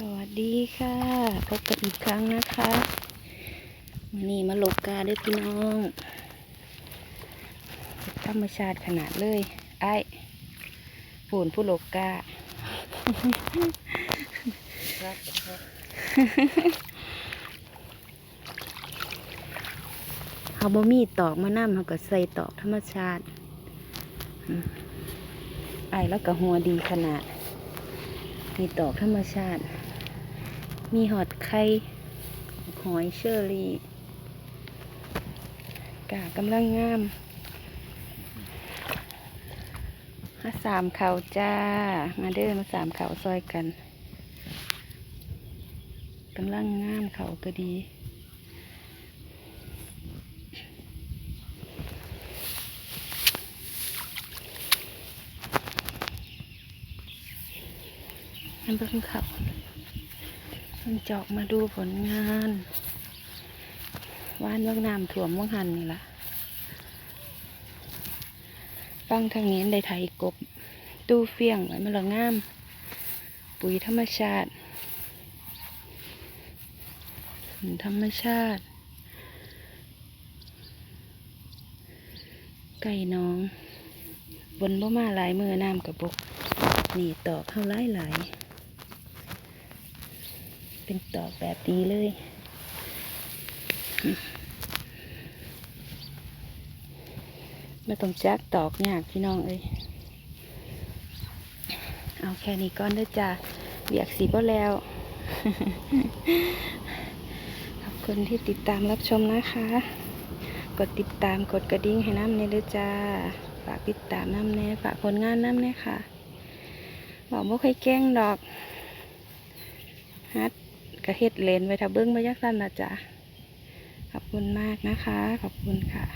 สวัสดีค่ะพบกันอีกครั้งนะคะวันนี้มาหลบกาด้วยพี่น้องธรรมชาติขนาดเลยไอ้ฝุ่นผู้หลบกาเขาบ่มีตอกมานำเขาก็ใส่ตอกธรรมชาติไอ้แล้วก็หัวดีขนาดมีตอกธรรมชาติ มีหอดไข่หอยเชอรี่กากำลังงามมาสามเขาจ้า มาเด้อมาสามเขาซอยกันกำลังงามเขาก็ดีมันเพิ่งขับเพิ่งจอกมาดูผลงานว่านว่างน้ำถ่วมว่างหันนี่ละฟังทางนี้ได้ไถกบ ตู้เฟียงไว้มันละงาม ปุ๋ยธรรมชาติ ธรรมชาติ ไก่น้อง บนบ่มาหลายมือน้ำกับบก นี่ตอกเข้าหลายหลาย เป็นตอกแบบดีเลย ไม่ต้องจักตอกยากพี่น้องเอ้ยเอาแค่นี้ก่อนเด้อจ้าเบียกสีบ่แล้ว ขอบคุณที่ติดตามรับชมนะคะ กดติดตามกดกระดิ่งให้น้ำเนยเด้อจ้า ฝากติดตามน้ำแน่ฝากผลงานน้ำแน่ค่ะ บอกว่าเคยแกล้งดอกฮัด ก็เฮ็ดเลนไว้ถ้าเบิ้งมายักสั้นนะจ๊ะขอบคุณมากนะคะ ขอบคุณค่ะ